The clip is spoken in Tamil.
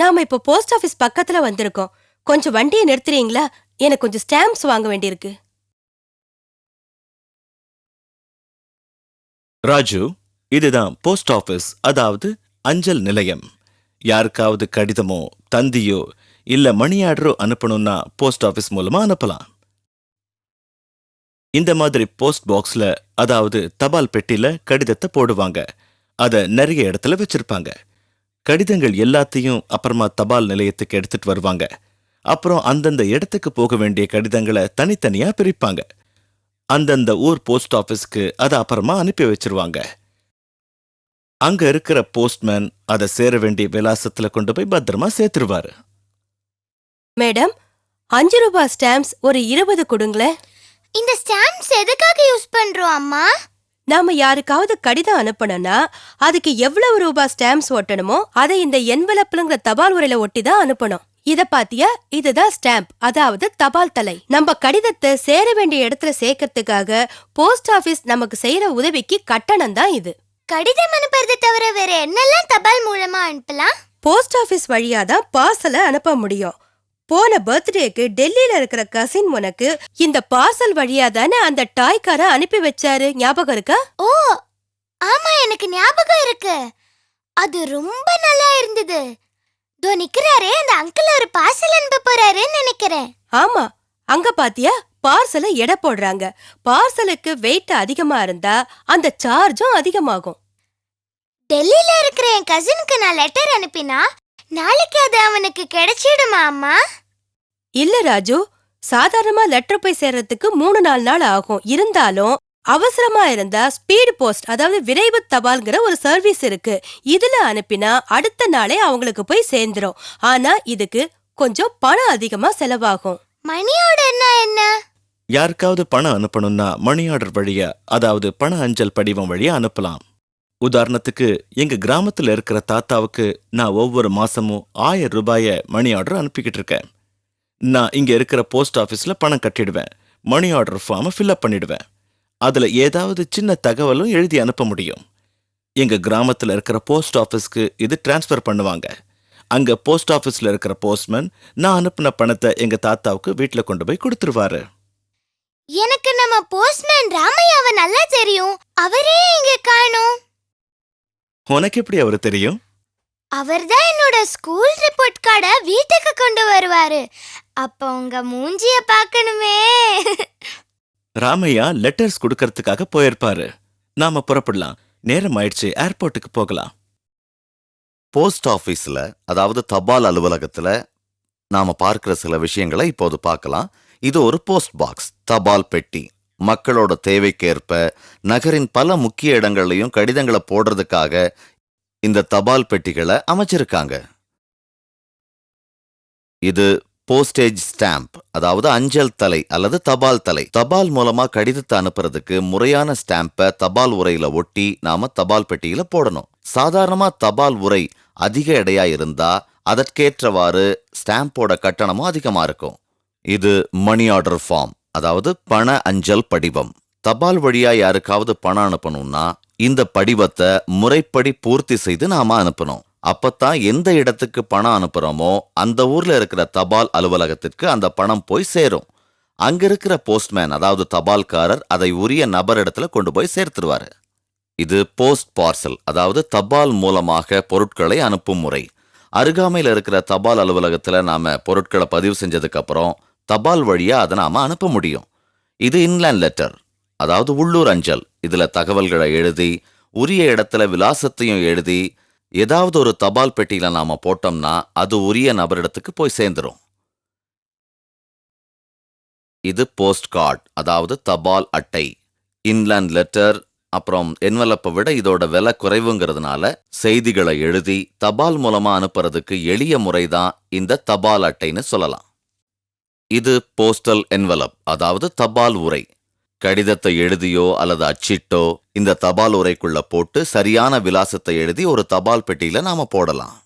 நாம இப்போ போஸ்ட் ஆபீஸ் பக்கத்துல வந்திருக்கோம். கொஞ்சம் வண்டியை நிறுத்துறீங்களா? எனக்கு கொஞ்சம் ஸ்டாம்ப்ஸ் வாங்க வேண்டியிருக்கு. ராஜு இதுதான் போஸ்ட் ஆபீஸ் அதாவது அஞ்சல் நிலையம். யாருக்காவது கடிதமோ தந்தியோ இல்ல மணி ஆர்டரோ அனுப்பணும்னா போஸ்ட் ஆபீஸ் மூலமா அனுப்பலாம். இந்த மாதிரி போஸ்ட் பாக்ஸ்ல அதாவது தபால் பெட்டில கடிதத்தை போடுவாங்க. அத நிறைய இடத்துல வச்சிருப்பாங்க. கடிதங்கள் எல்லாத்தையும் அப்புறமா தபால் நிலையத்துக்கு எடுத்துட்டு வருவாங்க. அப்புறம் அந்தந்த இடத்துக்கு போக வேண்டிய கடிதங்களை தனித்தனியா பிரிப்பாங்க. அந்தந்த ஊர் போஸ்ட் ஆபீஸ்க்கு அதை அப்புறமா அனுப்பி வச்சிருவாங்க. அங்க இருக்கிற போஸ்ட்மேன் அதை சேர வேண்டிய விலாசத்துல கொண்டு போய் பத்திரமா சேர்த்துருவாரு. மேடம் அஞ்சு ரூபாய் ஸ்டாம்ப்ஸ் ஒரு இருபது கொடுங்களேன். இந்த ஸ்டாம்ப்ஸ் எதுக்காக யூஸ் பண்றோம் அம்மா? நாம யாருக்காவது கடிதம் அனுப்பணும்னா அதுக்கு எவ்வளவு ரூபாய் ஸ்டாம்ப்ஸ் ஒட்டணுமோ அதை இந்த என்வலப்லுங்கிற தபால் உரையில ஒட்டி தான் அனுப்பணும். இத பாத்தியா? இதுதான் ஸ்டாம்ப். அதாவது தபால் தலை. நம்ம கடிதத்தை சேர வேண்டிய இடத்துல சேர்க்கறதுக்காக போஸ்ட் ஆபீஸ் நமக்கு செய்யற உதவிக்கு கட்டணம் தான் இது. கடிதம் அனுப்புறது தவிர வேற என்னெல்லாம் தபால் மூலமா அனுப்பலாம்? போஸ்ட் ஆபீஸ் வழியா தான் பார்சலை அனுப்ப முடியும். போன பர்த்டேக்கு டெல்லியில இருக்கிற கசின் உனக்கு இந்த பார்சல் வழியா தானே அந்த டாய்க்கார அனுப்பி வச்சாரு? ஞாபகம் இருக்கா? ஓ ஆமா எனக்கு ஞாபகம் இருக்கு. அது ரொம்ப நல்லா இருந்தது. தோ நிக்கிறாரே அந்த அங்கிள் ஒரு பார்சல் அனுப்ப போறாருன்னு நினைக்கிறேன். ஆமா அங்க பாத்தியா? பார்சலை எடை போடுறாங்க. பார்சலுக்கு வெயிட் அதிகமா இருந்தா அந்த சார்ஜும் அதிகமாகும். டெல்லியில இருக்கிற என் கசினுக்கு நான் லெட்டர் அனுப்பினா நாளைக்கு அது அவனுக்கு கிடைச்சிடுமா அம்மா? இல்ல ராஜு. சாதாரணமா லெட்டர் போய் சேர்றதுக்கு மூணு நாலு நாள் ஆகும். இருந்தாலும் அவசரமா இருந்தா ஸ்பீடு போஸ்ட் அதாவது விரைவு தபால்ங்கிற ஒரு சர்வீஸ் இருக்கு. இதுல அனுப்பினா அடுத்த நாளே அவங்களுக்கு போய் சேர்ந்துரும். ஆனா இதுக்கு கொஞ்சம் பணம் அதிகமா செலவாகும். மணியோட என்ன என்ன? யாருக்காவது பணம் அனுப்பணும்னா மணி ஆர்டர் வழியா அதாவது பண அஞ்சல் படிவம் வழியா அனுப்பலாம். உதாரணத்துக்கு எங்க கிராமத்துல இருக்கிற தாத்தாவுக்கு நான் ஒவ்வொரு மாசமும் ஆயிரம் ரூபாய மணி ஆர்டர் அனுப்பிக்கிட்டு இருக்கேன். நான் இங்க இருக்கிற போஸ்ட் ஆஃபீஸ்ல பணம் கட்டிடுவேன். மணி ஆர்டர் ஃபார்மை ஃபில்அப் பண்ணிடுவேன். அதுல ஏதாவது சின்ன தகவலும் எழுதி அனுப்ப முடியும். எங்க கிராமத்துல இருக்கிற போஸ்ட் ஆஃபீஸ்க்கு இது டிரான்ஸ்ஃபர் பண்ணுவாங்க. அங்க போஸ்ட் ஆஃபீஸ்ல இருக்கிற போஸ்ட்மேன் நான் அனுப்பின பணத்தை எங்க தாத்தாவுக்கு வீட்டுல கொண்டு போய் கொடுத்துருவாரு. எனக்கு நம்ம போஸ்ட்மேன் ராமையாவை நல்லா தெரியும். அவரே இங்க காணும். உனக்கு எப்படி அவர் தெரியும்? அவர்தான் என்னோட ஸ்கூல் ரிப்போர்ட் கார்டை வீட்டுக்கு கொண்டு வருவாரு. அப்ப உங்க மூஞ்சிய பார்க்கணுமே. ராமையா லெட்டர்ஸ் கொடுக்கறதுக்காக போயிருப்பாரு. நாம புறப்படலாம். நேரம் ஆயிடுச்சு ஏர்போர்ட்டுக்கு போகலாம். போஸ்ட் ஆபீஸ்ல அதாவது தபால் அலுவலகத்துல நாம பார்க்கிற சில விஷயங்களை இப்போது பார்க்கலாம். இது ஒரு போஸ்ட் பாக்ஸ் தபால் பெட்டி. மக்களோட தேவைக்கேற்ப நகரின் பல முக்கிய இடங்கள்லயும் கடிதங்களை போடுறதுக்காக இந்த தபால் பெட்டிகளை அமைச்சிருக்காங்க. இது போஸ்டேஜ் ஸ்டாம்ப் அதாவது அஞ்சல் தலை அல்லது தபால் தலை. தபால் மூலமா கடிதத்தை அனுப்புறதுக்கு முறையான ஸ்டாம்பை தபால் உரையில ஒட்டி நாம தபால் பெட்டியில போடணும். சாதாரணமா தபால் உரை அதிக எடையா இருந்தா அதற்கேற்றவாறு ஸ்டாம்போட கட்டணமும் அதிகமா இருக்கும். இது மணி ஆர்டர் ஃபார்ம் அதாவது பண அஞ்சல் படிவம். தபால் வழியா யாருக்காவது பணம் அனுப்பணும்னா இந்த படிவத்தை முறைப்படி பூர்த்தி செய்து நாம அனுப்பணும். அப்பத்தான் எந்த இடத்துக்கு பணம் அனுப்புறோமோ அந்த ஊர்ல இருக்கிற தபால் அலுவலகத்திற்கு அந்த பணம் போய் சேரும். அங்க இருக்கிற போஸ்ட்மேன் அதாவது தபால்காரர் அதை உரிய நபர் இடத்துல கொண்டு போய் சேர்த்துருவாரு. இது போஸ்ட் பார்சல் அதாவது தபால் மூலமாக பொருட்களை அனுப்பும் முறை. அருகாமையில் இருக்கிற தபால் அலுவலகத்துல நாம பொருட்களை பதிவு செஞ்சதுக்கு அப்புறம் தபால் வழியா அதை நாம அனுப்ப முடியும். இது இன்லேண்ட் லெட்டர் அதாவது உள்ளூர் அஞ்சல். இதுல தகவல்களை எழுதி உரிய இடத்துல விலாசத்தையும் எழுதி ஏதாவது ஒரு தபால் பெட்டியில நாம போட்டோம்னா அது உரிய நபரிடத்துக்கு போய் சேர்ந்துரும். இது போஸ்ட் கார்டு அதாவது தபால் அட்டை. இன்லேண்ட் லெட்டர் அப்புறம் என்வலப்பை விட இதோட விலை குறைவுங்கிறதுனால செய்திகளை எழுதி தபால் மூலமா அனுப்புறதுக்கு எளிய முறைதான் இந்த தபால் அட்டைன்னு சொல்லலாம். இது போஸ்டல் என்வலப் அதாவது தபால் உரை. கடிதத்தை எழுதியோ அல்லது அச்சிட்டோ இந்த தபால் உரைக்குள்ள போட்டு சரியான விலாசத்தை எழுதி ஒரு தபால் பெட்டியில நாம போடலாம்.